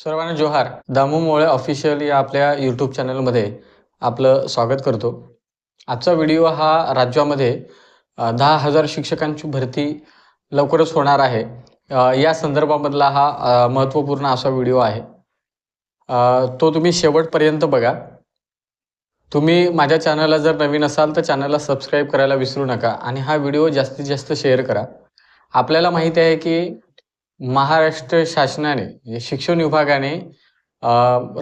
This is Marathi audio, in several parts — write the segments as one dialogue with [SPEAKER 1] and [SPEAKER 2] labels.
[SPEAKER 1] सर्वांना जोहार. दामू मोळे ऑफिशियल या आपल्या यूट्यूब चॅनलमध्ये आपलं स्वागत करतो. आजचा व्हिडिओ हा राज्यामध्ये दहा हजार शिक्षकांची भरती लवकरच होणार आहे. या संदर्भामधला हा महत्त्वपूर्ण असा व्हिडिओ आहे. तो तुम्ही शेवटपर्यंत बघा. तुम्ही माझ्या चॅनलला जर नवीन असाल तर चॅनलला सबस्क्राईब करायला विसरू नका आणि हा व्हिडिओ जास्तीत जास्त शेअर करा. आपल्याला माहिती आहे की महाराष्ट्र शासनाने शिक्षण विभागाने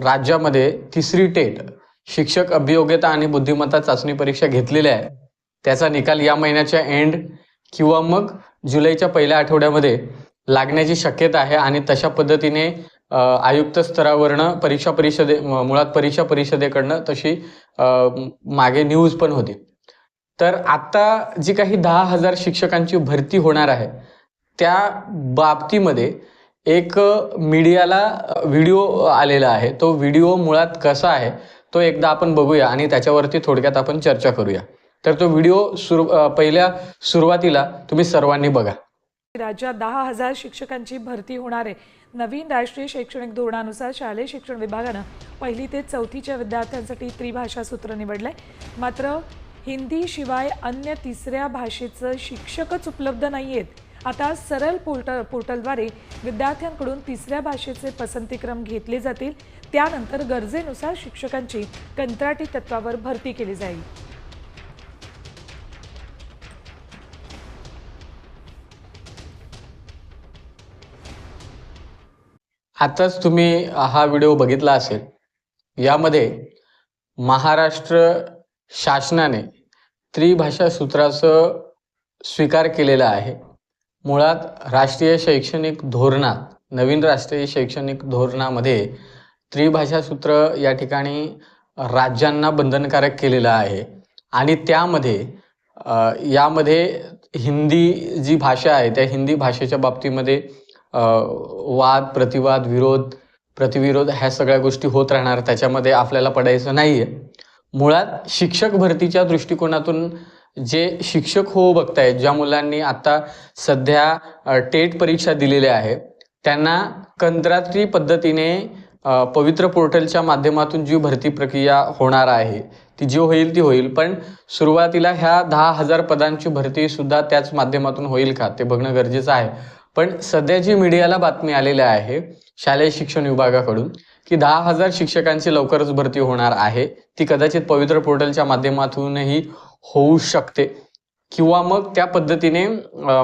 [SPEAKER 1] राज्यामध्ये तिसरी टेट शिक्षक अभियोग्यता आणि बुद्धिमत्ता चाचणी परीक्षा घेतलेल्या आहे. त्याचा निकाल या महिन्याच्या एंड किंवा मग जुलैच्या पहिल्या आठवड्यामध्ये लागण्याची शक्यता आहे आणि तशा पद्धतीने आयुक्त स्तरावरनं परीक्षा परिषदे मुळात परीक्षा परिषदेकडनं तशी मागे न्यूज पण होती. तर आत्ता जी काही दहा हजार शिक्षकांची भरती होणार आहे त्या बाबतीमध्ये एक मीडियाला व्हिडिओ आलेला आहे. तो व्हिडिओ मुळात कसा आहे तो एकदा आपण बघूया आणि त्याच्यावरती थोडक्यात आपण चर्चा करूया. तर तो व्हिडिओ सुरू पहिल्या सुरुवातीला तुम्ही सर्वांनी बघा.
[SPEAKER 2] राज्यात दहा हजार शिक्षकांची भरती होणार आहे. नवीन राष्ट्रीय शैक्षणिक धोरणानुसार शालेय शिक्षण विभागानं पहिली ते चौथीच्या विद्यार्थ्यांसाठी त्रिभाषा सूत्र निवडलंय. मात्र हिंदीशिवाय अन्य तिसऱ्या भाषेचं शिक्षकच उपलब्ध नाही आहेत आता सरळ पोर्टल पोर्टलद्वारे विद्यार्थ्यांकडून तिसऱ्या भाषेचे पसंतीक्रम घेतले जातील. त्यानंतर गरजेनुसार शिक्षकांची कंत्राटी तत्वावर भरती केली जाईल.
[SPEAKER 1] आताच तुम्ही हा व्हिडिओ बघितला असेल. यामध्ये महाराष्ट्र शासनाने त्रिभाषा सूत्राचं स्वीकार केलेला आहे. मुळात राष्ट्रीय शैक्षणिक धोरणात नवीन राष्ट्रीय शैक्षणिक धोरणामध्ये त्रिभाषा सूत्र या ठिकाणी राज्यांना बंधनकारक केलेलं आहे. आणि त्यामध्ये यामध्ये हिंदी जी भाषा आहे त्या हिंदी भाषेच्या बाबतीमध्ये वाद प्रतिवाद विरोध प्रतिविरोध ह्या सगळ्या गोष्टी होत राहणार. त्याच्यामध्ये आपल्याला पडायचं नाही आहे मुळात शिक्षक भरतीच्या दृष्टिकोनातून जे शिक्षक हो बघतायत ज्या मुलांनी आता सध्या टेट परीक्षा दिलेल्या आहे त्यांना कंत्राटी पद्धतीने पवित्र पोर्टलच्या माध्यमातून जी भरती प्रक्रिया होणार आहे ती जी होईल ती होईल पण सुरुवातीला ह्या दहा हजार पदांची भरतीसुद्धा त्याच माध्यमातून होईल का ते बघणं गरजेचं आहे. पण सध्या जी मीडियाला बातमी आलेल्या आहे शालेय शिक्षण विभागाकडून की दहा हजार शिक्षकांची लवकरच भरती होणार आहे. ती कदाचित पवित्र पोर्टलच्या माध्यमातूनही होऊ शकते. किंवा मग त्या पद्धतीने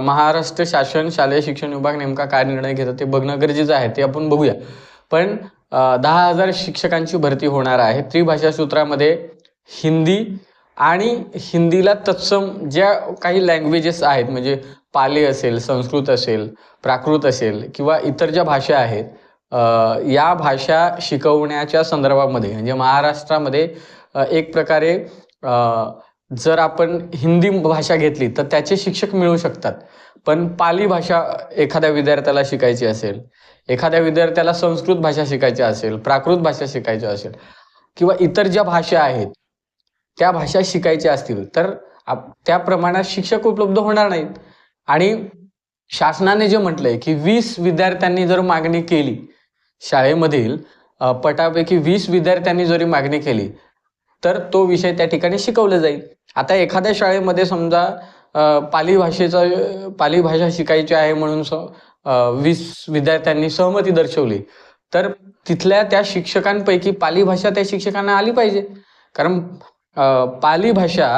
[SPEAKER 1] महाराष्ट्र शासन शालेय शिक्षण विभाग नेमका काय निर्णय घेतो ते बघणं गरजेचं आहे ते आपण बघूया. पण दहा हजार शिक्षकांची भरती होणार आहे. त्रिभाषा सूत्रामध्ये हिंदी आणि हिंदीला तत्सम ज्या काही लँग्वेजेस आहेत म्हणजे पाली असेल संस्कृत असेल प्राकृत असेल किंवा इतर ज्या भाषा आहेत या भाषा शिकवण्याच्या संदर्भामध्ये म्हणजे महाराष्ट्रामध्ये एक प्रकारे जर आपण हिंदी भाषा घेतली तर त्याचे शिक्षक मिळू शकतात. पण पाली भाषा एखाद्या विद्यार्थ्याला शिकायची असेल एखाद्या विद्यार्थ्याला संस्कृत भाषा शिकायची असेल प्राकृत भाषा शिकायची असेल किंवा इतर ज्या भाषा आहेत त्या भाषा शिकायच्या असतील तर आप- त्या प्रमाणात शिक्षक उपलब्ध होणार नाहीत. आणि शासनाने जे म्हटलंय की वीस विद्यार्थ्यांनी जर मागणी केली शाळेमधील पटापैकी वीस विद्यार्थ्यांनी जरी मागणी केली तर तो विषय त्या ठिकाणी शिकवला जाईल. आता एखाद्या शाळेमध्ये समजा पाली भाषेचा पाली भाषा शिकायची आहे म्हणून स- वीस विद्यार्थ्यांनी सहमती दर्शवली तर तिथल्या त्या शिक्षकांपैकी पाली भाषा त्या शिक्षकांना आली पाहिजे. कारण पाली भाषा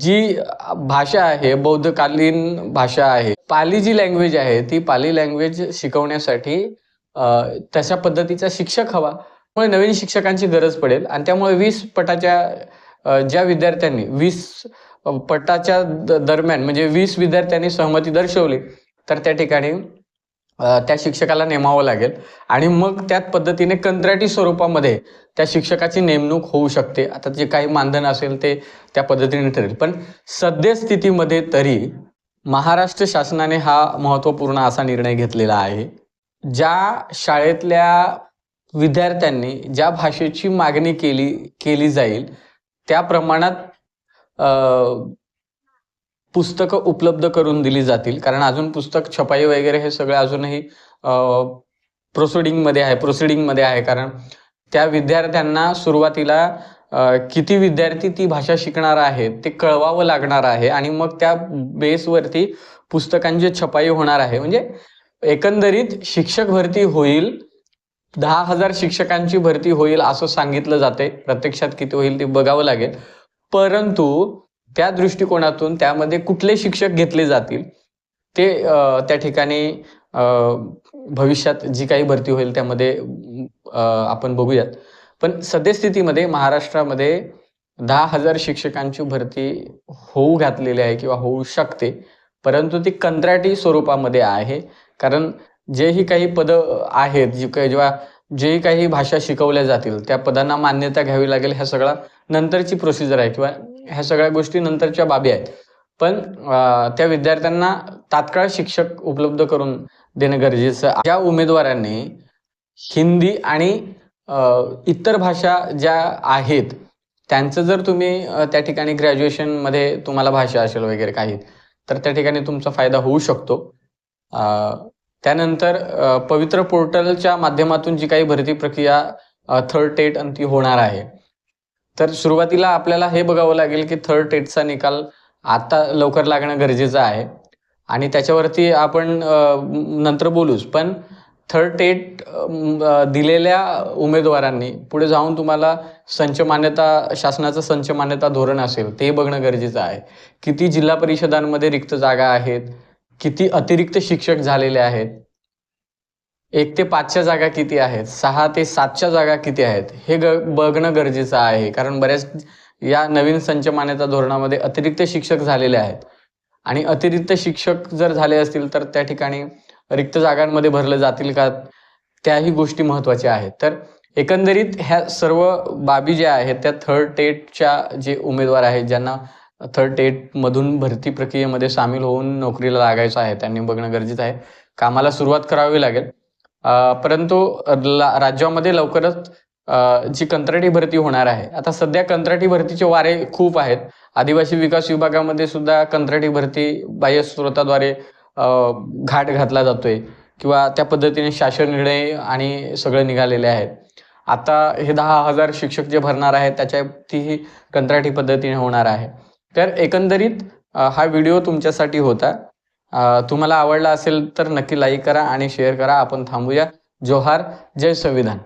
[SPEAKER 1] जी भाषा आहे बौद्धकालीन भाषा आहे पाली जी लँग्वेज आहे ती पाली लँग्वेज शिकवण्यासाठी तशा पद्धतीचा शिक्षक हवा. मुळे नवीन शिक्षकांची गरज पडेल. आणि त्यामुळे वीस पटाच्या ज्या विद्यार्थ्यांनी वीस पटाच्या द- दरम्यान म्हणजे वीस विद्यार्थ्यांनी सहमती दर्शवली तर त्या ठिकाणी त्या शिक्षकाला नेमावं लागेल. आणि मग त्याच पद्धतीने कंत्राटी स्वरूपामध्ये त्या शिक्षकाची नेमणूक होऊ शकते. आता जे काही मानधन असेल ते त्या पद्धतीने ठरेल. पण सद्यस्थितीमध्ये तरी महाराष्ट्र शासनाने हा महत्त्वपूर्ण असा निर्णय घेतलेला आहे. ज्या शाळेतल्या विद्यार्थ्यांनी ज्या भाषेची मागणी केली केली जाईल त्या प्रमाणात पुस्तकं उपलब्ध करून दिली जातील. कारण अजून पुस्तक छपाई वगैरे हे सगळं अजूनही प्रोसिडिंगमध्ये आहे प्रोसिडिंगमध्ये आहे. कारण त्या विद्यार्थ्यांना सुरुवातीला किती विद्यार्थी ती भाषा शिकणार आहेत ते कळवावं लागणार आहे. आणि मग त्या बेसवरती पुस्तकांची छपाई होणार आहे. म्हणजे एकंदरीत शिक्षक भरती होईल दहा हजार शिक्षकांची भरती होईल असं सांगितलं जाते. प्रत्यक्षात किती होईल ते बघावं लागेल. परंतु त्या दृष्टिकोनातून त्यामध्ये कुठले शिक्षक घेतले जातील ते त्या ठिकाणी भविष्यात जी काही भरती होईल त्यामध्ये आपण बघूयात. पण सद्यस्थितीमध्ये महाराष्ट्रामध्ये दहा हजार शिक्षकांची भरती होऊ घातलेली आहे किंवा होऊ शकते परंतु ती कंत्राटी स्वरूपामध्ये आहे. कारण जेही काही पदं आहेत जी काही जेव्हा जेही काही भाषा शिकवल्या जातील त्या पदांना मान्यता घ्यावी लागेल ह्या सगळा नंतरची प्रोसिजर आहे किंवा ह्या सगळ्या गोष्टी नंतरच्या बाबी आहेत. पण त्या विद्यार्थ्यांना तात्काळ शिक्षक उपलब्ध करून देणं गरजेचं ज्या उमेदवारांनी हिंदी आणि इतर भाषा ज्या आहेत त्यांचं जर तुम्ही त्या ठिकाणी ग्रॅज्युएशनमध्ये तुम्हाला भाषा असेल वगैरे काही तर त्या ठिकाणी तुमचा फायदा होऊ शकतो. त्यानंतर पवित्र पोर्टलच्या माध्यमातून जी काही भरती प्रक्रिया थर्ड टेट आणि ती होणार आहे. तर सुरुवातीला आपल्याला हे बघावं लागेल की थर्ड टेटचा निकाल आता लवकर लागणं गरजेचं आहे. आणि त्याच्यावरती आपण नंतर बोलूच. पण थर्ड टेट दिलेल्या उमेदवारांनी पुढे जाऊन तुम्हाला संच मान्यता शासनाचं संच मान्यता धोरण असेल ते बघणं गरजेचं आहे. किती जिल्हा परिषदांमध्ये रिक्त जागा आहेत किती अतिरिक्त शिक्षक झालेले आहेत? एक ते पाचच्या जागा किती आहेत? सहा ते सातच्या जागा किती आहेत? हे ग बघणं गरजेचं आहे. कारण बऱ्याच या नवीन संच मान्यता धोरणामध्ये अतिरिक्त शिक्षक झालेले आहेत. आणि अतिरिक्त शिक्षक जर झाले असतील तर त्या ठिकाणी रिक्त जागांमध्ये भरले जातील का? त्याही गोष्टी महत्त्वाच्या आहेत. तर एकंदरीत ह्या सर्व बाबी ज्या आहेत त्या थर्ड टेटच्या जे उमेदवार आहेत ज्यांना थर्ड एटमधून भरती प्रक्रियेमध्ये सामील होऊन नोकरीला लागायचं आहे. त्यांनी बघणं गरजेचं आहे. कामाला सुरुवात करावी लागेल. परंतु ला- राज्यामध्ये लवकरच जी कंत्राटी भरती होणार आहे. आता सध्या कंत्राटी भरतीचे वारे खूप आहेत. आदिवासी विकास विभागामध्ये सुद्धा कंत्राटी भरती बाह्य स्रोताद्वारे घाट घातला जातोय. किंवा त्या पद्धतीने शासन निर्णय आणि सगळे निघालेले आहेत. आता हे दहा हजार शिक्षक जे भरणार आहेत त्याच्या तीही कंत्राटी पद्धतीने होणार आहे. तर एकंदरीत हा व्हिडिओ तुमच्यासाठी होता. तुम्हाला आवडला असेल तर नक्की लाईक करा आणि शेअर करा. आपण थांबूया. जोहार. जय संविधान.